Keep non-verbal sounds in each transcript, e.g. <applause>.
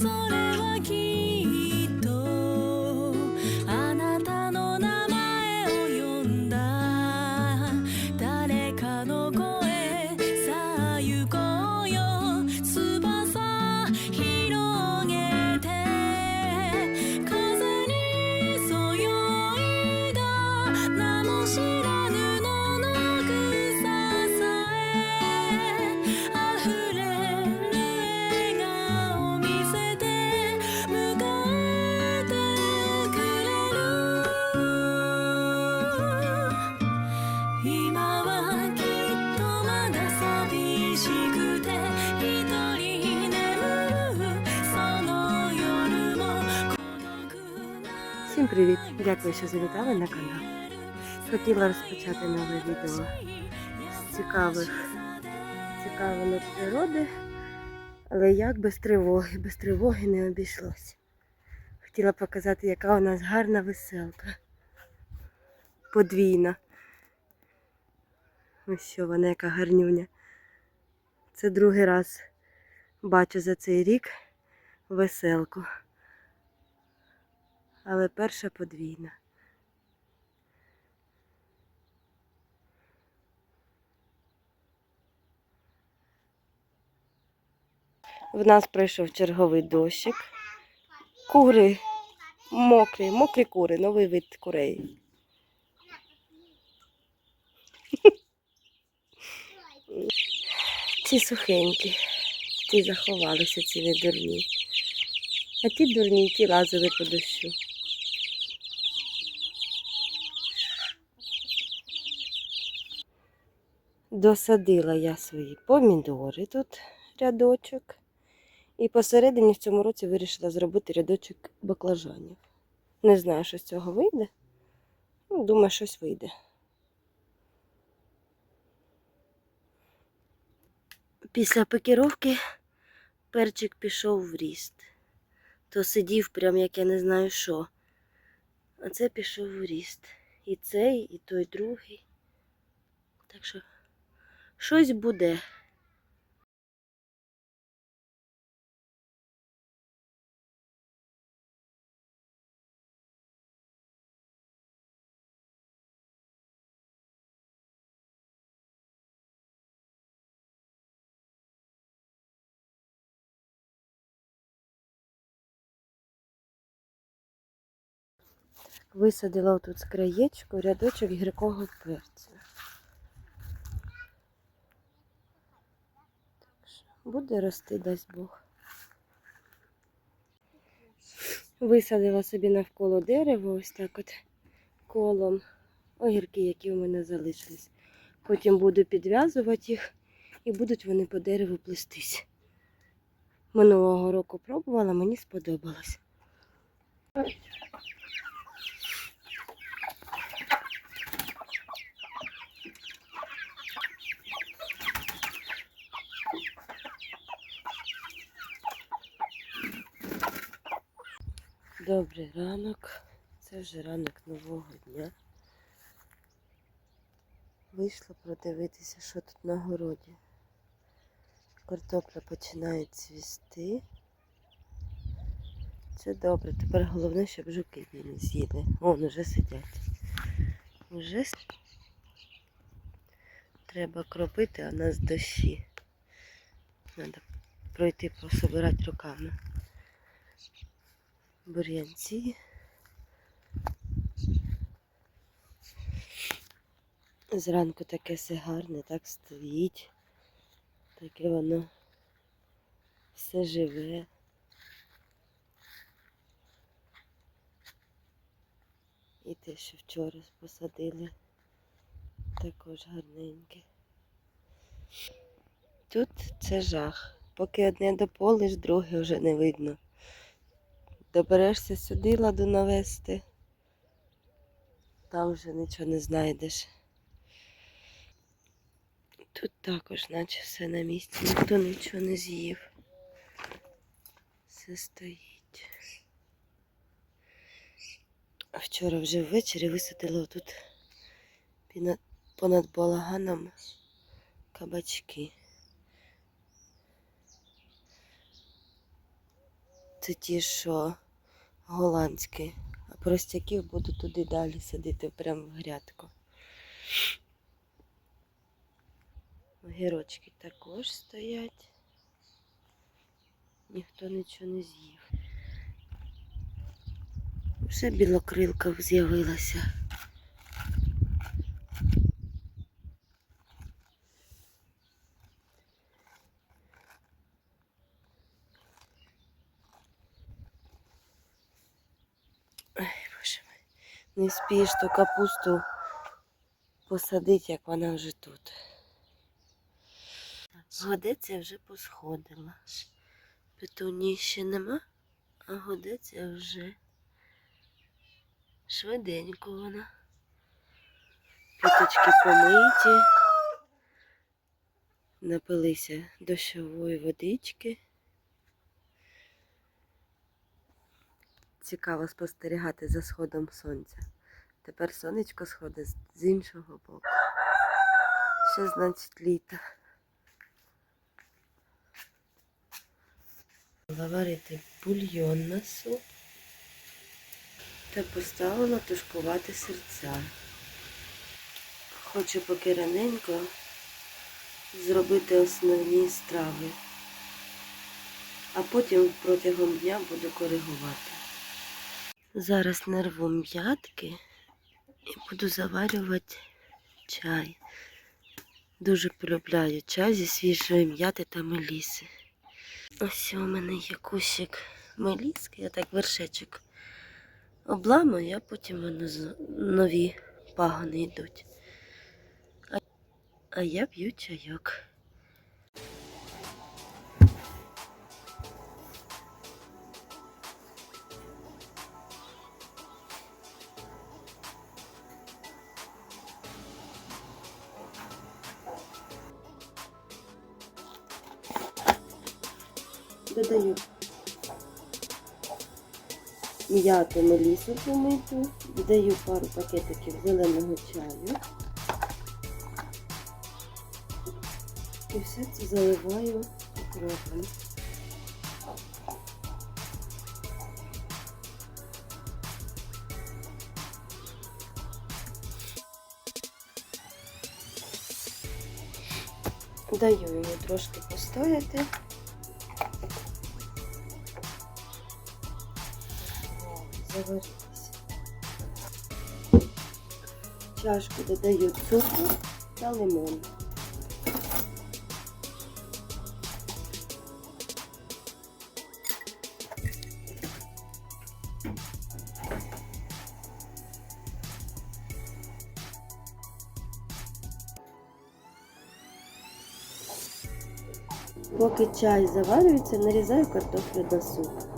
それ Привіт! Дякую, що завітали на канал. Хотіла розпочати нове відео з цікавих цікавинок природи, але як без тривоги, без тривоги не обійшлося. Хотіла показати, яка у нас гарна веселка. Подвійна. Ось що вона яка гарнюня. Це другий раз бачу за цей рік веселку. Але перша подвійна. В нас пройшов черговий дощик. Кури мокрі, мокрі кури, новий вид курей. <laughs> Ці сухенькі, ті заховалися, ці не дурні. А ті дурні, ті лазили по дощу. Досадила я свої помідори тут рядочок. І посередині в цьому році вирішила зробити рядочок баклажанів. Не знаю, що з цього вийде. Ну, думаю, щось вийде. Після пекіровки перчик пішов в ріст. То сидів прям як я не знаю що. А це пішов в ріст. І цей, і той другий. Так що щось буде. Висадила тут з краєчку рядочок гіркого перцю. Так що буде рости, дасть Бог. Висадила собі навколо дерева, ось так от колом огірки, які у мене залишились. Потім буду підв'язувати їх і будуть вони по дереву плестись. Минулого року пробувала, мені сподобалось. Добрий ранок. Це вже ранок нового дня. Вийшла продивитися, що тут на городі. Картопля починає цвісти. Це добре. Тепер головне, щоб жуки її не з'їли. Вон уже сидять. Уже треба кропити, а нас дощі. Треба пройти пособирати руками. Бур'янці. Зранку таке все гарне, так стоїть. Таке воно все живе. І те, що вчора посадили, також гарненьке. Тут це жах. Поки одне дополиш, друге вже не видно. Доберешся сюди ладу навести, там вже нічого не знайдеш. Тут також, наче все на місці, ніхто нічого не з'їв. Все стоїть. А вчора вже ввечері висадила тут понад балаганом кабачки. Це ті, що голландські, а простяків буду туди далі садити, прямо в грядку. Огірочки також стоять. Ніхто нічого не з'їв. Вже білокрилка з'явилася. Спієш ту капусту посадити, як вона вже тут. Годиця вже посходила. Петунії ще нема, а годиця вже Швиденько вона. Піточки помиті. Напилися дощової водички. Цікаво спостерігати за сходом сонця. Тепер сонечко сходить з- іншого боку. Що значить літо? Заварити бульйон на суп та поставила тушкувати серця. Хочу поки раненько зробити основні страви, а потім протягом дня буду коригувати. Зараз нарву м'ятки і буду заварювати чай. Дуже полюбляю чай зі свіжої м'яти та меліси. Ось у мене є кущик меліски, я так вершечок обламую, а потім з- нові пагони йдуть. А я п'ю чайок. Додаю м'яту мелісу помиту, додаю пару пакетиків зеленого чаю. І все це заливаю окропом. Даю йому трошки постояти. Заваритися. В чашку додаю цукор та лимон. Поки чай заварюється, нарізаю картоплю на суп.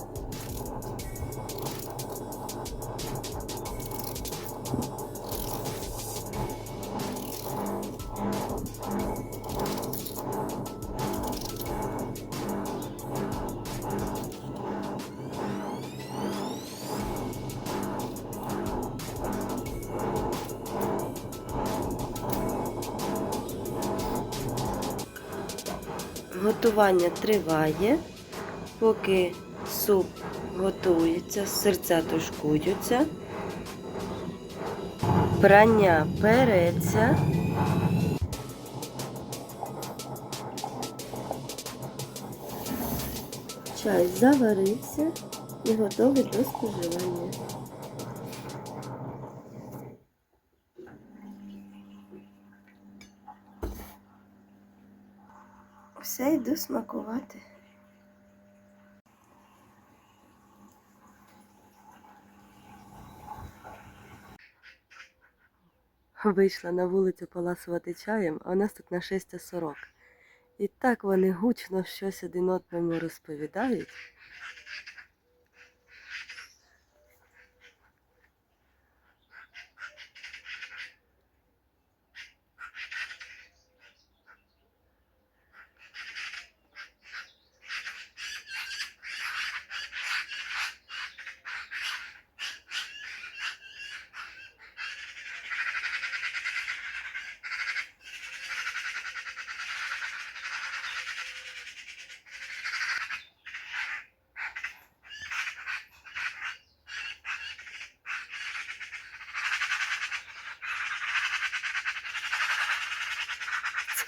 Готування триває, поки суп готується, серця тушкуються, прання переться. Чай заварився і готовий до споживання. Все, йду смакувати. Вийшла на вулицю поласувати чаєм, а у нас тут на 6 сорок. І так вони гучно щось один одному розповідають.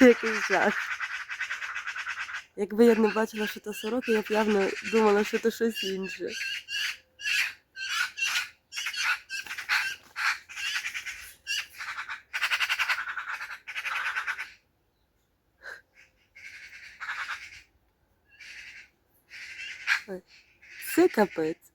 Якийсь жах. Якби я не бачила, що то сороки, я б явно думала, що то щось інше. Це капець.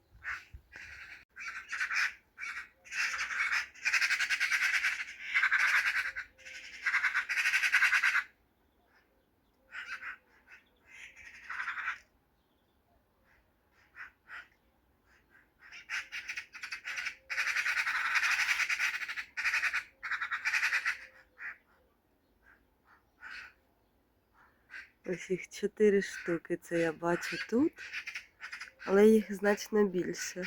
Ось їх чотири штуки, це я бачу тут, але їх значно більше.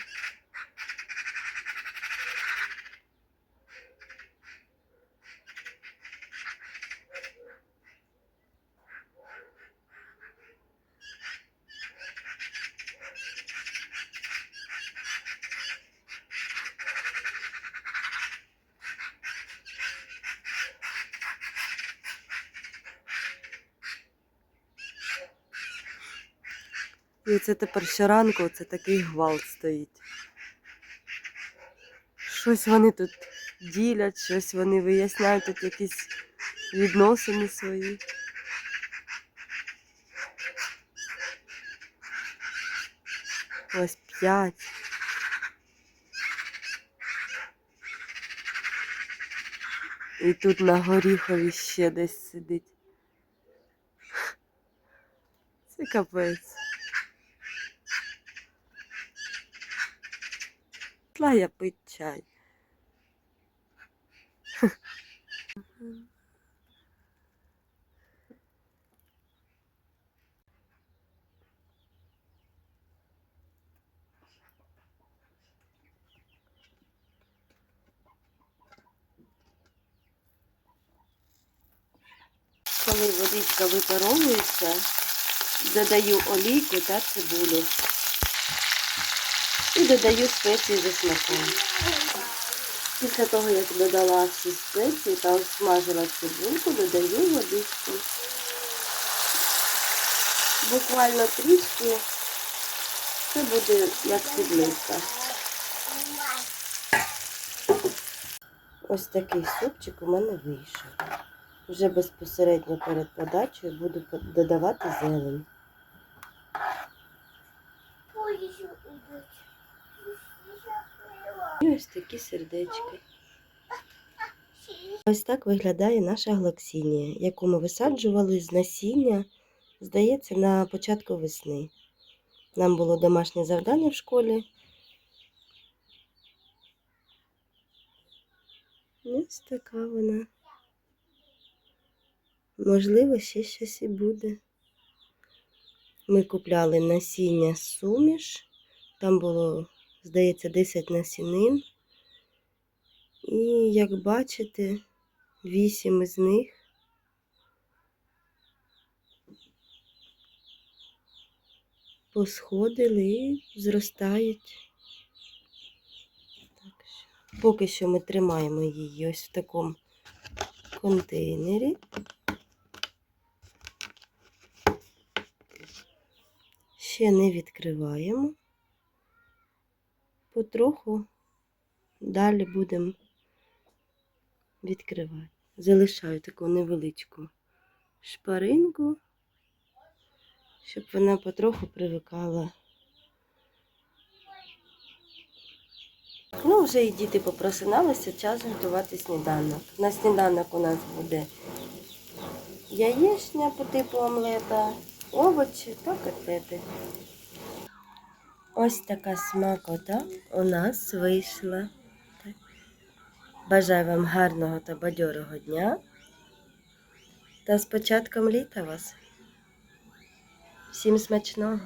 І це тепер щоранку це такий гвалт стоїть. Щось вони тут ділять, щось вони виясняють тут якісь відносини свої. Ось п'ять. І тут на горіхові ще десь сидить. Це капець. Пішла я пить чай. Коли водичка випаровується, додаю олійку та цибулю. Додаю спеції за смаком. Після того, як додала всі спеції та обсмажила цибульку, додаю водичку. Буквально трішки це буде як підливка. Ось такий супчик у мене вийшов. Вже безпосередньо перед подачею буду додавати зелень. І ось такі сердечки. Ось так виглядає наша глоксінія, яку ми висаджували з насіння, здається, на початку весни. Нам було домашнє завдання в школі. Ось така вона. Можливо, ще щось і буде. Ми купляли насіння суміш. Там було, здається, 10 насінин. І, як бачите, 8 із них посходили і зростають. Поки що ми тримаємо її ось в такому контейнері. Ще не відкриваємо. Потроху далі будемо відкривати. Залишаю таку невеличку шпаринку, щоб вона потроху привикала. Ну, вже і діти попросиналися, час готувати сніданок. На сніданок у нас буде яєчня по типу омлета, овочі та котлети. Ось така смакота у нас вийшла. Бажаю вам гарного та бадьорого дня. Та з початком літа вас. Всім смачного!